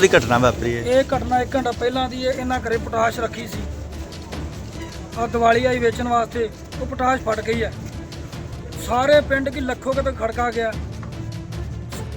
ਦੀ ਘਟਨਾ ਵਾਪਰੀ ਹੈ? ਇਹ ਘਟਨਾ ਇੱਕ ਘੰਟਾ ਪਹਿਲਾਂ ਦੀ ਹੈ ਇਹਨਾਂ ਘਰੇ ਪੋਟਾਸ਼ ਰੱਖੀ ਸੀ। ਆ ਦੀਵਾਲੀ ਆਈ ਵੇਚਣ ਵਾਸਤੇ ਉਹ ਪੋਟਾਸ਼ ਫਟ ਗਈ ਹੈ। ਸਾਰੇ ਪਿੰਡ ਕੀ ਲੱਖੋ ਕਿਤੇ ਖੜਕਾ ਗਿਆ।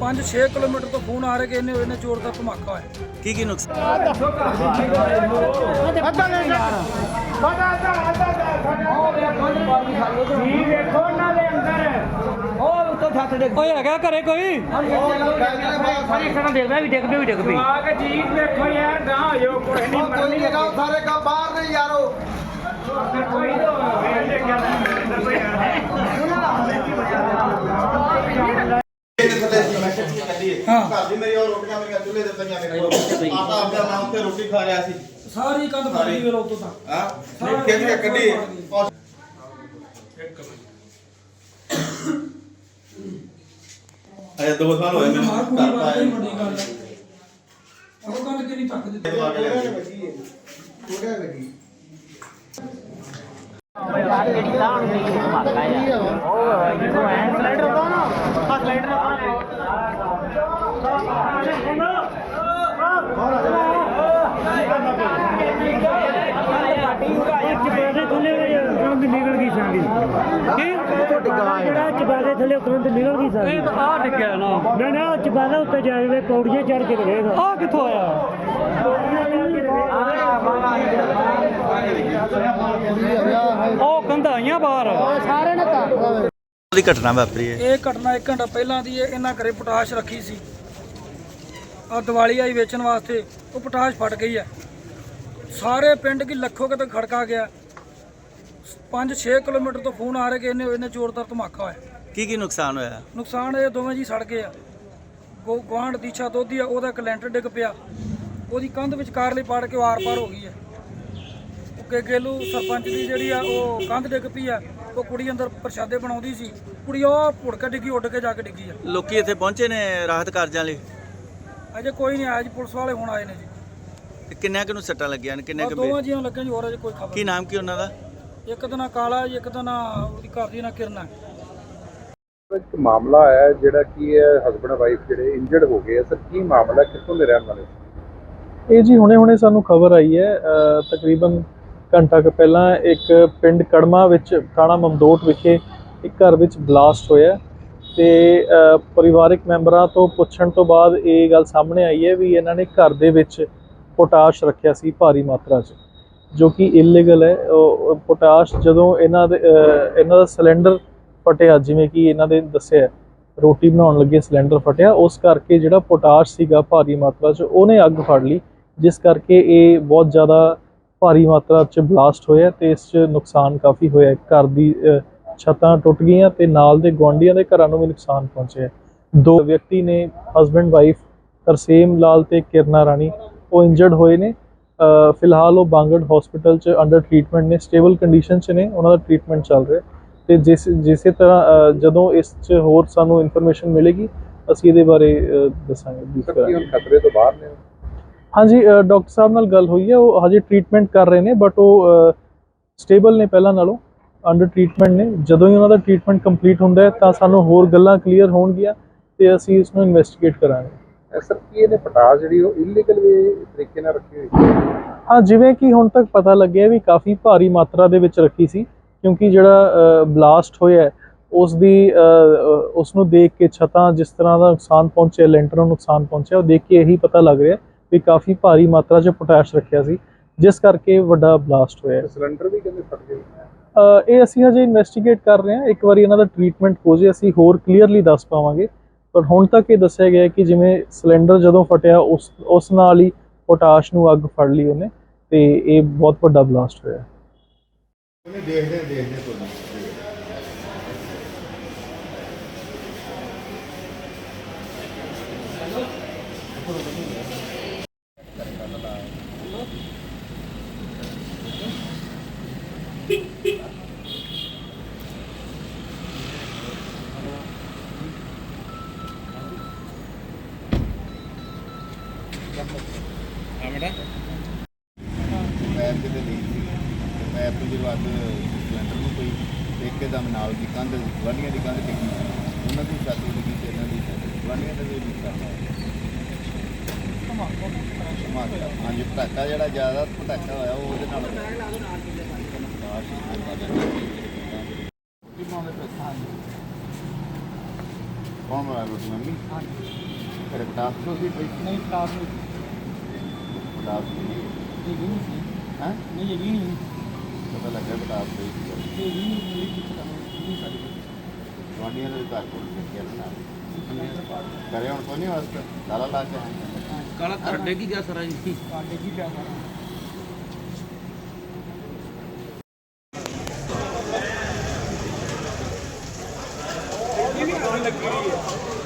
5-6 ਕਿਲੋਮੀਟਰ ਤੋਂ ਫੋਨ ਆ ਰਹੇ ਕਿ ਇਹਨੇ ਇਹਨੇ ਚੋਰ ਦਾ ਧਮਾਕਾ ਹੋਇਆ। ਕੀ ਕੀ ਨੁਕਸਾਨ ਓਏ ਹੈਗਾ ਘਰੇ ਕੋਈ? ਕੋਈ ਜਗ੍ਹਾ ਸਾਰੇ ਕਾ ਬਾਹਰ ਨੇ ਯਾਰੋ। ਹਾਂ। ਘਰ ਦੀ ਮੇਰੀ ਉਹ ਰੋਟੀਆਂ ਮੇਰੀਆਂ ਚੁੱਲ੍ਹੇ ਦੇ ਪਈਆਂ ਮੇਰੇ ਕੋਲ। ਆਟਾ ਆਪਦਾ ਮੈਂ ਉੱਥੇ ਰੋਟੀ ਖਾ ਰਿਹਾ ਸੀ। ਸਾਰੀ ਕੰਧ ਫਟ ਗਈ ਵੇਰੋ ਤੋਂ ਤਾਂ। ਹਾਂ। ਜਿਹੇ ਕੱਢੀ। ਅਜੇ ਦੋ ਸਾਲ ਹੋਏ ਮੈਨੂੰ ਘਰ ਵਾਸਤੇ ਪਾਏ ਹੀ। ਵੱਡੀ ਗੱਲ ਹੈ। ਉਹ ਕੰਧ ਕਿਹਨੀ ਤੱਕ ਦਿੱਤੀ ਦਵਾ ਕੇ ਲਿਆਈ। ਚਬਾਦੇ ਥੱਲੇ ਤੁਰੰਤ ਨਿਕਲ ਗਈ ਸਾਂਗੀ। ਕੀ? ਜਿਹੜਾ ਚਬਾਦੇ ਥੱਲੇ ਤੁਰੰਤ ਨਿਕਲ ਗਈ ਸਾਂਗੀ। ਇਹ ਤਾਂ ਆ ਡਿੱਗਿਆ ਨਾ। ਨਾ ਨਾ ਉਹ ਚਬਾਦਾ ਉੱਤੇ ਜਾ ਕੇ ਪੌੜੀਆਂ ਚੜ ਕੇ ਵੇਖ। ਆ ਕਿੱਥੋਂ ਆਇਆ? ਉਹ ਕੰਧਾਈਆਂ ਬਾਹਰ। ਦੀ ਘਟਨਾ ਵਾਪਰੀ ਹੈ। ਇਹ ਘਟਨਾ ਇੱਕ ਘੰਟਾ ਪਹਿਲਾਂ ਦੀ ਹੈ। ਇਹਨਾਂ ਘਰੇ ਪੋਟਾਸ਼ ਰੱਖੀ ਸੀ। ਆ ਦੀਵਾਲੀ ਆਈ ਵੇਚਣ ਵਾਸਤੇ। ਉਹ ਪੋਟਾਸ਼ ਫਟ ਗਈ ਹੈ। ਸਾਰੇ ਪਿੰਡ ਕੀ ਲੱਖੋ ਕਿਤੇ ਖੜਕਾ ਗਿਆ। 5-6 ਕਿਲੋਮੀਟਰ ਤੋਂ ਫੋਨ ਆ ਰਹੇ ਕਿ ਇਹਨੇ ਇਹਨੇ ਚੋਰ ਦਾ ਧਮਾਕਾ ਹੋਇਆ। ਕੀ ਕੀ ਨੁਕਸਾਨ ਹੋਇਆ? ਨੁਕਸਾਨ ਇਹ ਦੋਵੇਂ ਜੀ ਸੜ ਗਏ ਆ। ਗੋ ਗਵਾਂਢ ਦੀਛਾ ਦੋਧੀ ਆ ਉਹਦਾ ਇੱਕ ਲੈਂਟਰ ਡਿੱਗ ਪਿਆ। ਉਹਦੀ ਕੰਧ ਵਿਚਕਾਰ ਲਈ ਪਾੜ ਕੇ ਉਹ ਆਰ-ਪਾਰ ਹੋ ਗਈ ਹੈ। ਉਹ ਕੇ ਗੇਲੂ ਸਰਪੰਚ ਦੀ ਜਿਹੜੀ ਆ ਉਹ ਕੰਧ ਡਿੱਗ ਪਈ ਆ। ਉਹ ਕੁੜੀ ਅੰਦਰ ਪ੍ਰਸ਼ਾਦੇ ਬਣਾਉਂਦੀ ਸੀ। ਕੁੜੀ ਉਹ ਭੁੜ ਕੇ ਡਿੱਗੀ ਉੱਡ ਕੇ ਜਾ ਕੇ ਡਿੱਗੀ ਆ। ਲੋਕੀ ਇੱਥੇ ਪਹੁੰਚੇ ਨੇ ਰਾਹਤ ਕਾਰਜਾਂ ਲਈ? ਅਜੇ ਕੋਈ ਨਹੀਂ ਆਇਆ ਜੀ ਪੁਲਿਸ ਵਾਲੇ ਹੁਣ ਆਏ ਨੇ ਜੀ। ਤੇ ਕਿੰਨਿਆਂ ਕੁ ਨੂੰ ਸੱਟਾਂ ਲੱਗੀਆਂ ਨੇ ਕਿੰਨੇ ਆਹ ਕੁ ਦੋਵਾਂ ਬੇ- ਜੀਆਂ ਲੱਗਿਆ ਜੀ ਹੋਰ ਅਜੇ ਕੋਈ ਖਬਰ ਕੀ ਨਾਮ ਕੀ ਉਹਨਾਂ ਦਾ? ਇੱਕ ਨਾਂ ਕਾਲਾ ਜੀ ਇੱਕ ਨਾਂ ਉਹਦੀ ਘਰ ਦੀ ਨਾਂ ਕਿਰਨਾ। ਹੈ ਇੱਕ ਮਾਮਲਾ ਆਇਆ ਹੈ ਜਿਹੜਾ ਕੀ ਹੈ ਹਸਬੰਡ ਵਾਈਫ ਜਿਹੜੇ ਇੰਜਰਡ ਹੋ ਗਏ ਆ। ਸਰ ਕੀ ਮਾਮਲਾ ਕਿੱਥੋਂ ਦੇ ਰਹਿਣ ਵਾਲੇ ਸੀ? ਇਹ ਜੀ ਹੁਣੇ-ਹੁਣੇ ਸਾਨੂੰ ਖਬਰ ਆਈ ਹੈ ਅ, ਤਕਰੀਬਨ ਘੰਟਾ ਕੁ ਪਹਿਲਾਂ ਇੱਕ ਪਿੰਡ ਕੜਮਾ ਵਿੱਚ ਥਾਣਾ ਮਮਦੋਟ ਵਿਖੇ ਇੱਕ ਘਰ ਵਿੱਚ ਬਲਾਸਟ ਹੋਇਆ ਤੇ ਅ, ਪਰਿਵਾਰਕ ਮੈਂਬਰਾਂ ਤੋਂ ਪੁੱਛਣ ਤੋਂ ਬਾਅਦ ਇਹ ਗੱਲ ਸਾਹਮਣੇ ਆਈ ਹੈ ਵੀ ਇਹਨਾਂ ਨੇ ਘਰ ਦੇ ਵਿੱਚ ਪੋਟਾਸ਼ ਰੱਖਿਆ ਸੀ ਭਾਰੀ ਮਾਤਰਾ 'ਚ। ਜੋ ਕਿ ਇਲੀਗਲ ਹੈ, ਉਹ- ਪੋਟਾਸ਼ ਜਦੋਂ ਇਹਨਾਂ ਦੇ ਇਹਨਾਂ ਦਾ ਸਿਲੰਡਰ ਫਟਿਆ, ਜਿਵੇਂ ਕਿ ਇਹਨਾਂ ਦੇ ਦੱਸਿਆ, ਰੋਟੀ ਬਣਾਉਣ ਲੱਗੇ ਸਿਲੰਡਰ ਫਟਿਆ, ਉਸ ਕਰਕੇ ਜਿਹੜਾ ਪੋਟਾਸ਼ ਸੀਗਾ ਭਾਰੀ ਮਾਤਰਾ 'ਚ, ਉਹਨੇ ਅੱਗ ਫੜ ਲਈ, ਜਿਸ ਕਰਕੇ ਇਹ ਬਹੁਤ ਜ਼ਿਆਦਾ ਭਾਰੀ ਮਾਤਰਾ 'ਚ ਬਲਾਸਟ ਹੋਇਆ ਤੇ ਇਸ 'ਚ ਨੁਕਸਾਨ ਕਾਫੀ ਹੋਇਆ। ਘਰ ਦੀ ਛੱਤਾਂ ਟੁੱਟ ਗਈਆਂ ਤੇ ਨਾਲ ਦੇ ਗੁਆਂਢੀਆਂ ਦੇ ਘਰਾਂ ਨੂੰ ਵੀ ਨੁਕਸਾਨ ਪਹੁੰਚਿਆ। ਦੋ ਵਿਅਕਤੀ ਨੇ ਹਸਬੰਡ ਵਾਈਫ ਤਰਸੇਮ ਲਾਲ ਤੇ ਕਿਰਨਾ ਰਾਣੀ, ਉਹ ਇੰਜਰਡ ਹੋਏ ਨੇ। ਫਿਲਹਾਲ ਉਹ ਬਾਂਗੜ ਹਸਪੀਟਲ 'ਚ ਅੰਡਰ ਟਰੀਟਮੈਂਟ ਨੇ ਸਟੇਬਲ ਕੰਡੀਸ਼ਨ 'ਚ ਨੇ ਉਹਨਾਂ ਦਾ ਟਰੀਟਮੈਂਟ ਚੱਲ ਰਿਹਾ ਤੇ ਜਿਸ ਜਿਸੇ ਤਰ੍ਹਾਂ ਜਦੋਂ ਇਸ 'ਚ ਹੋਰ ਸਾਨੂੰ ਇਨਫੋਰਮੇਸ਼ਨ ਮਿਲੇਗੀ ਅਸੀਂ ਇਹਦੇ ਬਾਰੇ ਦੱਸਾਂਗੇ ਕੀ ਕਰਾਂਗੇ। ਖਤਰੇ ਤੋਂ ਬਾਹਰ ਨੇ ਹਾਂਜੀ ਡਾਕਟਰ ਸਾਹਿਬ ਨਾਲ ਗੱਲ ਹੋਈ ਹੈ ਉਹ ਹਜੇ ਟ੍ਰੀਟਮੈਂਟ ਕਰ ਰਹੇ ਨੇ ਬਟ ਉਹ ਸਟੇਬਲ ਨੇ ਪਹਿਲਾਂ ਨਾਲੋਂ ਅੰਡਰ ਟ੍ਰੀਟਮੈਂਟ ਨੇ। ਜਦੋਂ ਹੀ ਉਹਨਾਂ ਦਾ ਟ੍ਰੀਟਮੈਂਟ ਕੰਪਲੀਟ ਹੁੰਦਾ ਹੈ ਤਾਂ ਸਾਨੂੰ ਹੋਰ ਗੱਲਾਂ ਕਲੀਅਰ ਹੋਣਗੀਆਂ ਤੇ ਅਸੀਂ ਇਸ ਨੂੰ ਇਨਵੈਸਟੀਗੇਟ ਕਰਾਂਗੇ। ਸਰ ਕੀ ਇਹਨੇ ਪਟਾਸ ਜਿਹੜੀ ਉਹ ਇਲੀਗਲ ਵੀ ਤਰੀਕੇ ਨਾਲ ਰੱਖੀ ਹੋਈ ਹਾਂ। ਜਿਵੇਂ ਕਿ ਹੁਣ ਤੱਕ ਪਤਾ ਲੱਗਿਆ ਵੀ ਕਾਫੀ ਭਾਰੀ ਮਾਤਰਾ ਦੇ ਵਿੱਚ ਰੱਖੀ ਸੀ ਕਿਉਂਕਿ ਜਿਹੜਾ ਬਲਾਸਟ ਹੋਇਆ ਉਸ ਦੀ ਉਸ ਨੂੰ ਦੇਖ ਕੇ ਛਤਾਂ ਜਿਸ ਤਰ੍ਹਾਂ ਦਾ ਨੁਕਸਾਨ ਪਹੁੰਚਿਆ ਲੈਂਟਰ ਨੂੰ ਨੁਕਸਾਨ ਪਹੁੰਚਿਆ ਉਹ ਦੇਖ ਕੇ ਇਹੀ ਪਤਾ ਲੱਗ ਰਿਹਾ ਵੀ ਕਾਫੀ ਭਾਰੀ ਮਾਤਰਾ 'ਚ ਪੋਟਾਸ਼ ਰੱਖਿਆ ਸੀ ਜਿਸ ਕਰਕੇ ਵੱਡਾ ਬਲਾਸਟ ਹੋਇਆ ਸਿਲੰਡਰ ਵੀ ਕਹਿੰਦੇ ਫਟ ਗਏ? ਅ, ਇਹ ਅਸੀਂ ਹਜੇ ਇਨਵੈਸਟੀਗੇਟ ਕਰ ਰਹੇ ਹਾਂ ਇੱਕ ਵਾਰੀ ਇਹਨਾਂ ਦਾ ਟ੍ਰੀਟਮੈਂਟ ਹੋ ਜੇ ਅਸੀਂ ਹੋਰ ਕਲੀਅਰਲੀ ਦੱਸ ਪਾਵਾਂਗੇ। ਪਰ ਹੁਣ ਤੱਕ ਇਹ ਦੱਸਿਆ ਗਿਆ ਕਿ ਜਿਵੇਂ ਸਿਲੰਡਰ ਜਦੋਂ ਫਟਿਆ, ਉਸ ਉਸ ਨਾਲ ਹੀ ਪੋਟਾਸ਼ ਨੂੰ ਅੱਗ ਫੜ ਲਈ ਉਹਨੇ ਤੇ ਇਹ ਬਹੁਤ ਵੱਡਾ ਬਲਾਸਟ ਹੋਇਆ। ਉਹਨੇ ਦੇਖਦੇ ਦੇਖਦੇ ਤੋਂ ਮੈਂ ਕਿਤੇ ਨਹੀਂ ਸੀ ਤੋਂ ਜੀ ਬਾਅਦ ਸਿਲੰਡਰ ਨੂੰ ਕੋਈ ਦੇਖ ਕੇ ਦਮ ਨਾਲ ਦੀ ਕੰਧ ਗਵਾਂਢੀਆਂ ਦੀ ਕੰਧ ਡਿੱਗੀ ਉਹਨਾਂ ਦੀ ਛੱਤ ਲੱਗੀ ਤੇ ਇਹਨਾਂ ਦੀ ਗਵਾਂਢੀਆਂ ਦਾ ਵੀ ਹੋਇਆ ਧਮਾਕਾ ਹਾਂਜੀ ਪਟਾਕਾ ਜਿਹੜਾ ਜ਼ਿਆਦਾ ਪਟਾਕਾ ਹੋਇਆ ਉਹ ਉਹਦੇ ਨਾਲ ਕੌਣ ਮੰਮੀ? ਹਾਂਜੀ ਤੋਂ ਸੀ? ਪਈ ਨਹੀਂ ਪਟਾਸ ਨਹੀਂ। ਪਟਾਸ ਨਹੀਂ ਇਹ ਵੀ ਨਹੀਂ ਹੈ? ਨਹੀਂ ਇਹ ਵੀ ਨਹੀਂ। ਪਤਾ ਲੱਗਿਆ ਬਟਾਪ ਦੇ ਇਹ ਵੀ ਮੇਰੀ ਕਿੱਥੇ ਨਹੀਂ ਸਾਡੇ ਗੁਆਂਢੀਆਂ ਦੇ ਘਰ ਕੋਲ ਦੇਖਿਆ ਨਾ ਕਰੇ ਹੁਣ ਕੋਈ ਨਹੀਂ ਵਾਸਤਾ ਕਾਲਾ ਲਾ ਕੇ ਕਾਲਾ ਤੁਹਾਡੇ ਕੀ ਗਿਆ ਸਰ ਜੀ। ਤੁਹਾਡੇ ਕੀ ਗਿਆ ਇਹ ਵੀ ਲੱਗੀ ਰਹੀ ਹੈ